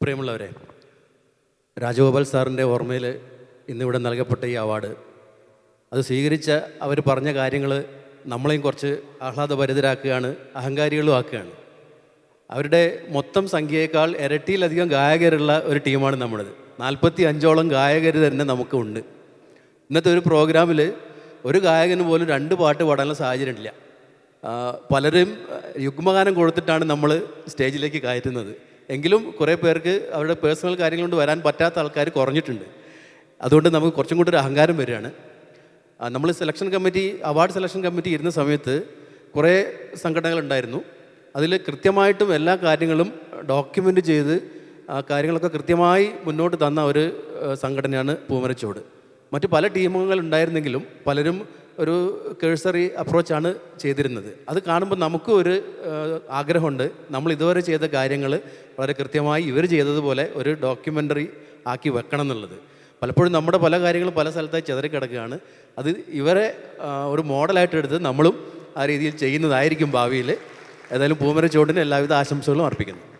പ്രിയമുള്ളവരെ രാജഗോപാൽ സാറിന്റെ ഓർമ്മയിൽ ഇന്നിവിടെ നൽകപ്പെട്ട ഈ അവാർഡ്. അത് സ്വീകരിച്ച അവർ പറഞ്ഞ കാര്യങ്ങൾ നമ്മളെയും കുറച്ച് ആഹ്ലാദഭരിതരാക്കുകയാണ് അഹങ്കാരികളും ആക്കുകയാണ്. അവരുടെ മൊത്തം സംഖ്യയേക്കാൾ ഇരട്ടിയിലധികം ഗായകരുള്ള ഒരു ടീമാണ് നമ്മുടേത് നാൽപ്പത്തി അഞ്ചോളം ഗായകർ തന്നെ നമുക്കുണ്ട്. ഇന്നത്തെ ഒരു പ്രോഗ്രാമിൽ ഒരു ഗായകന് പോലും രണ്ട് പാട്ട് പാടാനുള്ള സാഹചര്യം ഇല്ല. പലരും യുഗ്മഗാനം കൊടുത്തിട്ടാണ് നമ്മൾ സ്റ്റേജിലേക്ക് കയറ്റുന്നത്. എങ്കിലും കുറേ പേർക്ക് അവരുടെ പേഴ്സണൽ കാര്യങ്ങൾ കൊണ്ട് വരാൻ പറ്റാത്ത ആൾക്കാർ കുറഞ്ഞിട്ടുണ്ട്. അതുകൊണ്ട് നമുക്ക് കുറച്ചും കൂടി ഒരു അഹങ്കാരം വരികയാണ്. നമ്മൾ selection committee award selection committee ഇരുന്ന സമയത്ത് കുറേ സംഘടനകളുണ്ടായിരുന്നു അതിൽ കൃത്യമായിട്ടും എല്ലാ കാര്യങ്ങളും ഡോക്യുമെന്റ് ചെയ്ത് ആ കാര്യങ്ങളൊക്കെ കൃത്യമായി മുന്നോട്ട് തന്ന ഒരു സംഘടനയാണ് പൂമരച്ചോട്. മറ്റ് പല ടീമുകൾ ഉണ്ടായിരുന്നെങ്കിലും പലരും ഒരു കേഴ്സറി അപ്രോച്ചാണ് ചെയ്തിരുന്നത്. അത് കാണുമ്പോൾ നമുക്കും ഒരു ആഗ്രഹമുണ്ട്. നമ്മൾ ഇതുവരെ ചെയ്ത കാര്യങ്ങൾ വളരെ കൃത്യമായി ഇവർ ചെയ്തതുപോലെ ഒരു ഡോക്യുമെന്ററി ആക്കി വെക്കണം എന്നുള്ളത്. പലപ്പോഴും നമ്മുടെ പല കാര്യങ്ങളും പല സ്ഥലത്തായി ചിതറിക്കിടക്കുകയാണ് അത് ഇവരെ ഒരു മോഡലായിട്ട് എടുത്ത് നമ്മളും ആ രീതിയിൽ ചെയ്യുന്നതായിരിക്കും ഭാവിയിൽ. ഏതായാലും പൂമര എല്ലാവിധ ആശംസകളും അർപ്പിക്കുന്നു.